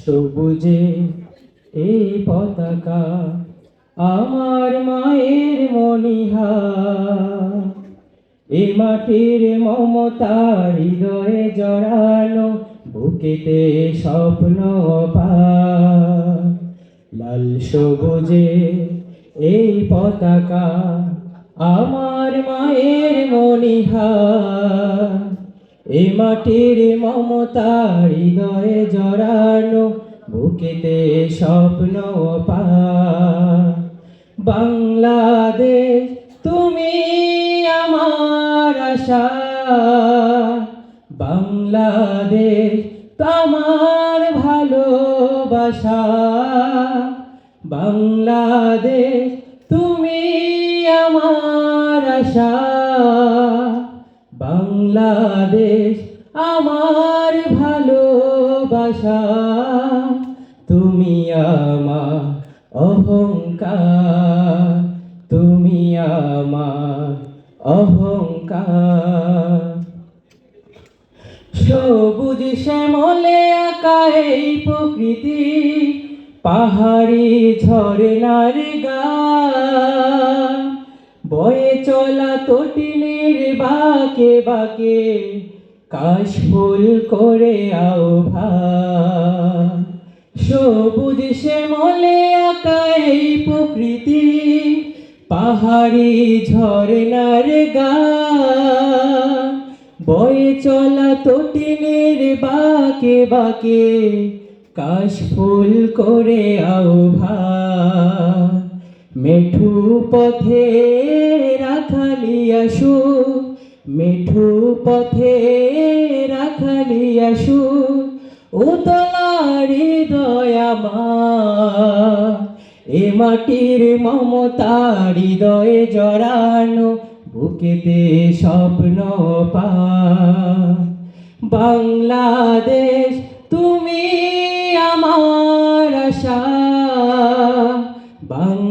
সবুজে এই পতাকা আমার মায়ের মনিহা এ মাটির মমতা হৃদয়ে জড়ানো বুকেতে স্বপ্ন লাল সবুজে এই পতাকা আমার মায়ের মনিহা এ মাটির মমতা হৃদয়ে জড়ানো, বুকেতে স্বপ্ন পা বাংলাদেশ, তুমি আমার আশা। বাংলাদেশ, তোমার ভালোবাসা। বাংলাদেশ, তুমি আমার আশা। বাংলাদেশ, আমার ভালোবাসা। তুমি আমার অহংকার, তুমি আমার অহংকার। সবুজ শ্যামলে আঁকা এই প্রকৃতি, পাহাড়ি ঝরনার গান। বয়ে চলা তটিনের বাকে বাকে, কাশ ফুল করে আও সবুজ শ্যামলে আঁকা এই প্রকৃতি, পাহাড়ি ঝরনার গান। বয়ে চলা তটিনের বাকে বাকে, কাশ ফুল করে আও ভাই মেঠু পথে রাখালিয়াসু মেঠু পথে রাখালিয়াসু উতলারি দয়ামা এ মাটির মমতা হৃদয়ে জড়ানো, বুকেতে স্বপ্ন পা বাংলাদেশ, তুমি আমার আশা।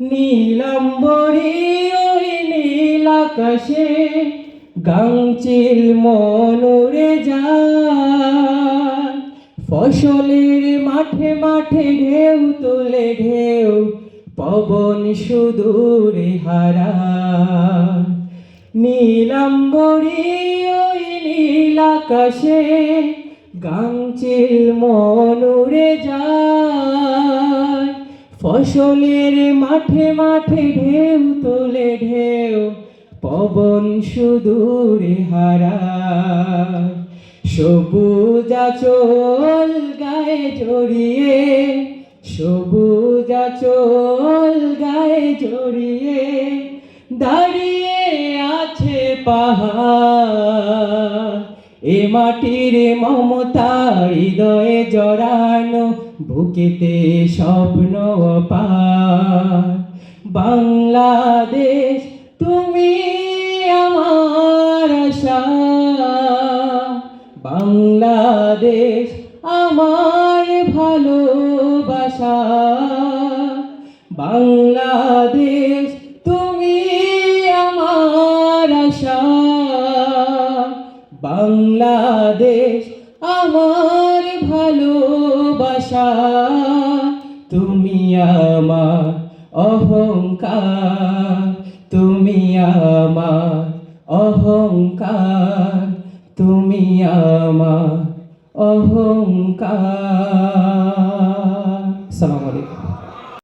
নীলাম্বরী ওই নীল আকাশে গাংচিল মনুরে যায়। ফসলের মাঠে মাঠে ঢেউ তোলে ঢেউ, পবন সুদূরে হারা নীলাম্বরী ওই নীল আকাশে গাংচিল মনুরে যায়। ফসলের মাঠে মাঠে ঢেউ তোলে ঢেউ, পবন সুদূরে হারা সবুজ চল গায়ে জড়িয়ে, সবুজ চল গায়ে জড়িয়ে দাঁড়িয়ে আছে পাহাড়। এ মাটির মমতা, হৃদয়ে জড়ানো, বুকেতে স্বপ্ন বাংলাদেশ, তুমি আমার আশা। বাংলাদেশ, আমার ভালোবাসা। বাংলাদেশ, তুমি আমার আশা। বাংলাদেশ আমার ভালোবাসা। তুমি আমার অহংকার তুমি আমার অহংকার তুমি আমার অহংকার। সালাম আলাইকুম।